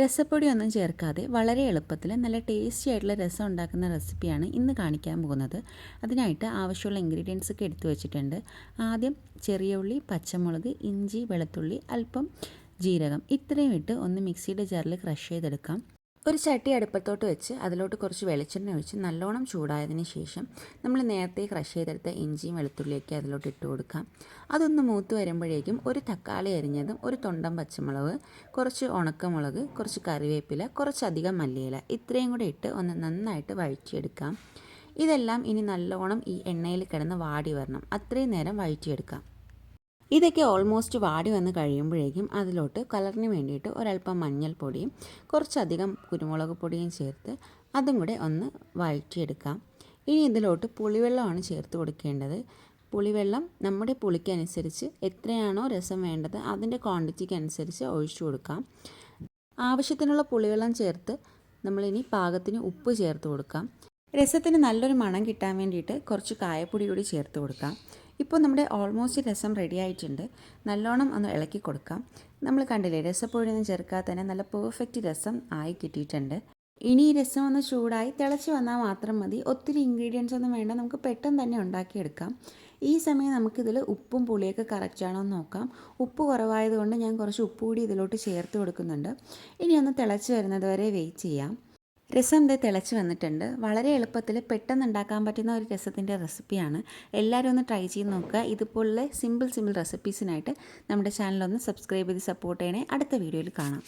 രസപ്പൊടി ഒന്നും ചേർക്കാതെ വളരെ എളുപ്പത്തിൽ നല്ല ടേസ്റ്റി ആയിട്ടുള്ള രസം ഉണ്ടാക്കുന്ന റെസിപ്പിയാണ് ഇന്ന് കാണിക്കാൻ പോകുന്നത്. അതിനായിട്ട് ആവശ്യമുള്ള ഇൻഗ്രീഡിയൻസ് ഒക്കെ എടുത്തു വെച്ചിട്ടുണ്ട്. ആദ്യം ചെറിയ ഉള്ളി പച്ചമുളക് ഇഞ്ചി വെളുത്തുള്ളി അല്പം ജീരകം. ഇത്രയും ഇട്ട് ഒന്ന് മിക്സിയുടെ ജാറിൽ ക്രഷ് ചെയ്തെടുക്കാം. ഒരു ചട്ടി അടുപ്പത്തോട്ട് വെച്ച് അതിലോട്ട് കുറച്ച് വെളിച്ചെണ്ണ ഒഴിച്ച് നല്ലോണം ചൂടായതിന് ശേഷം നമ്മൾ നേരത്തെ ക്രഷ് ചെയ്തെടുത്ത ഇഞ്ചിയും വെളുത്തുള്ളിയൊക്കെ അതിലോട്ട് ഇട്ട് കൊടുക്കാം. അതൊന്ന് മൂത്ത് വരുമ്പോഴേക്കും ഒരു തക്കാളി അരിഞ്ഞതും ഒരു തൊണ്ടം പച്ചമുളക് കുറച്ച് ഉണക്കമുളക് കുറച്ച് കറിവേപ്പില കുറച്ചധികം മല്ലിയില ഇത്രയും കൂടെ ഇട്ട് ഒന്ന് നന്നായിട്ട് വഴറ്റിയെടുക്കാം. ഇതെല്ലാം ഇനി നല്ലോണം ഈ എണ്ണയിൽ കിടന്ന് വാടി വരണം. അത്രയും നേരം വഴറ്റിയെടുക്കാം. ഇതൊക്കെ ഓൾമോസ്റ്റ് വാടി വന്ന് കഴിയുമ്പോഴേക്കും അതിലോട്ട് കളറിന് വേണ്ടിയിട്ട് ഒരല്പം മഞ്ഞൾപ്പൊടിയും കുറച്ചധികം കുരുമുളക് പൊടിയും ചേർത്ത് അതും കൂടെ ഒന്ന് വഴറ്റിയെടുക്കാം. ഇനി ഇതിലോട്ട് പുളിവെള്ളമാണ് ചേർത്ത് കൊടുക്കേണ്ടത്. പുളിവെള്ളം നമ്മുടെ പുളിക്കനുസരിച്ച് എത്രയാണോ രസം വേണ്ടത് അതിന്റെ ക്വാണ്ടിറ്റിക്ക് അനുസരിച്ച് ഒഴിച്ചു കൊടുക്കാം. ആവശ്യത്തിനുള്ള പുളിവെള്ളം ചേർത്ത് നമ്മളിനി പാകത്തിന് ഉപ്പ് ചേർത്ത് കൊടുക്കാം. രസത്തിന് നല്ലൊരു മണം കിട്ടാൻ വേണ്ടിയിട്ട് കുറച്ച് കായപ്പൊടി കൂടി ചേർത്ത് കൊടുക്കാം. ഇപ്പോൾ നമ്മുടെ ഓൾമോസ്റ്റ് രസം റെഡി ആയിട്ടുണ്ട്. നല്ലോണം ഒന്ന് ഇളക്കി കൊടുക്കാം. നമ്മൾ കണ്ടില്ലേ രസപ്പൊഴിന്ന് ചേർക്കാതെ തന്നെ നല്ല പെർഫെക്റ്റ് രസം ആയി കിട്ടിയിട്ടുണ്ട്. ഇനി ഈ രസം ഒന്ന് ചൂടായി തിളച്ച് വന്നാൽ മാത്രം മതി. ഒത്തിരി ഇൻഗ്രീഡിയൻസ് ഒന്നും വേണ്ട നമുക്ക് പെട്ടെന്ന് തന്നെ ഉണ്ടാക്കിയെടുക്കാം. ഈ സമയം നമുക്കിതിൽ ഉപ്പും പുളിയൊക്കെ കറക്റ്റ് ആണോ എന്ന് നോക്കാം. ഉപ്പ് കുറവായതുകൊണ്ട് ഞാൻ കുറച്ച് ഉപ്പ് കൂടി ഇതിലോട്ട് ചേർത്ത് കൊടുക്കുന്നുണ്ട്. ഇനി ഒന്ന് തിളച്ച് വരുന്നത് വരെ വെയിറ്റ് ചെയ്യാം. രസം ഇത് തിളച്ച് വന്നിട്ടുണ്ട്. വളരെ എളുപ്പത്തിൽ പെട്ടെന്ന് ഉണ്ടാക്കാൻ പറ്റുന്ന ഒരു രസത്തിന്റെ റെസിപ്പിയാണ്. എല്ലാവരും ഒന്ന് ട്രൈ ചെയ്ത് നോക്കുക. ഇതുപോലുള്ള സിമ്പിൾ സിമ്പിൾ റെസിപ്പീസിനായിട്ട് നമ്മുടെ ചാനലൊന്ന് സബ്സ്ക്രൈബ് ചെയ്ത് സപ്പോർട്ട് ചെയ്യണേ. അടുത്ത വീഡിയോയിൽ കാണാം.